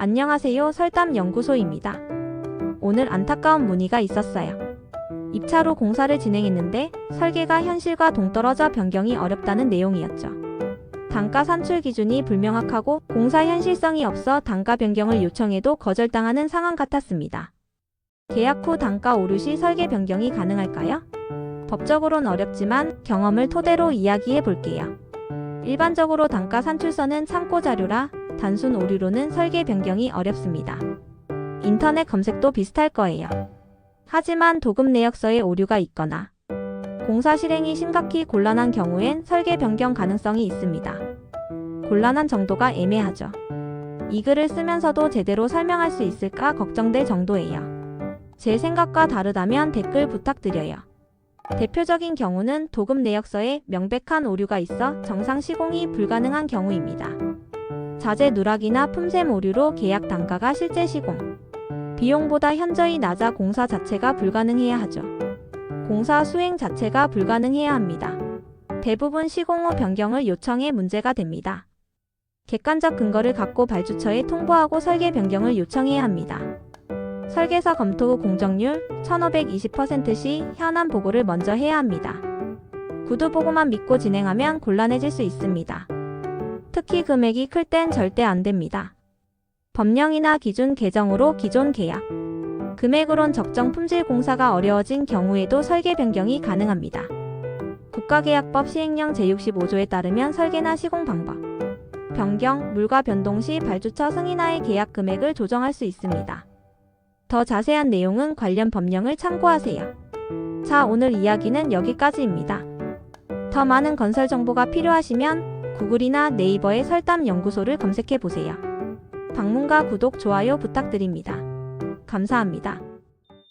안녕하세요. 설담연구소입니다. 오늘 안타까운 문의가 있었어요. 입차로 공사를 진행했는데 설계가 현실과 동떨어져 변경이 어렵다는 내용이었죠. 단가 산출 기준이 불명확하고 공사 현실성이 없어 단가 변경을 요청해도 거절당하는 상황 같았습니다. 계약 후 단가 오류 시 설계 변경이 가능할까요? 법적으로는 어렵지만 경험을 토대로 이야기해 볼게요. 일반적으로 단가 산출서는 참고 자료라 단순 오류로는 설계 변경이 어렵습니다. 인터넷 검색도 비슷할 거예요. 하지만 도금 내역서에 오류가 있거나 공사 실행이 심각히 곤란한 경우엔 설계 변경 가능성이 있습니다. 곤란한 정도가 애매하죠. 이 글을 쓰면서도 제대로 설명할 수 있을까 걱정될 정도예요. 제 생각과 다르다면 댓글 부탁드려요. 대표적인 경우는 도금 내역서에 명백한 오류가 있어 정상 시공이 불가능한 경우입니다. 자재 누락이나 품셈 오류로 계약 단가가 실제 시공 비용보다 현저히 낮아 공사 자체가 불가능해야 하죠. 공사 수행 자체가 불가능해야 합니다. 대부분 시공 후 변경을 요청해 문제가 됩니다. 객관적 근거를 갖고 발주처에 통보하고 설계 변경을 요청해야 합니다. 설계서 검토 후 공정률 1520%시 현안 보고를 먼저 해야 합니다. 구두 보고만 믿고 진행하면 곤란해질 수 있습니다. 특히 금액이 클 땐 절대 안 됩니다. 법령이나 기준 개정으로 기존 계약, 금액으론 적정 품질 공사가 어려워진 경우에도 설계 변경이 가능합니다. 국가계약법 시행령 제65조에 따르면 설계나 시공 방법, 변경, 물가 변동 시 발주처 승인하에 계약 금액을 조정할 수 있습니다. 더 자세한 내용은 관련 법령을 참고하세요. 자, 오늘 이야기는 여기까지입니다. 더 많은 건설 정보가 필요하시면 구글이나 네이버에 설담 연구소를 검색해 보세요. 방문과 구독, 좋아요 부탁드립니다. 감사합니다.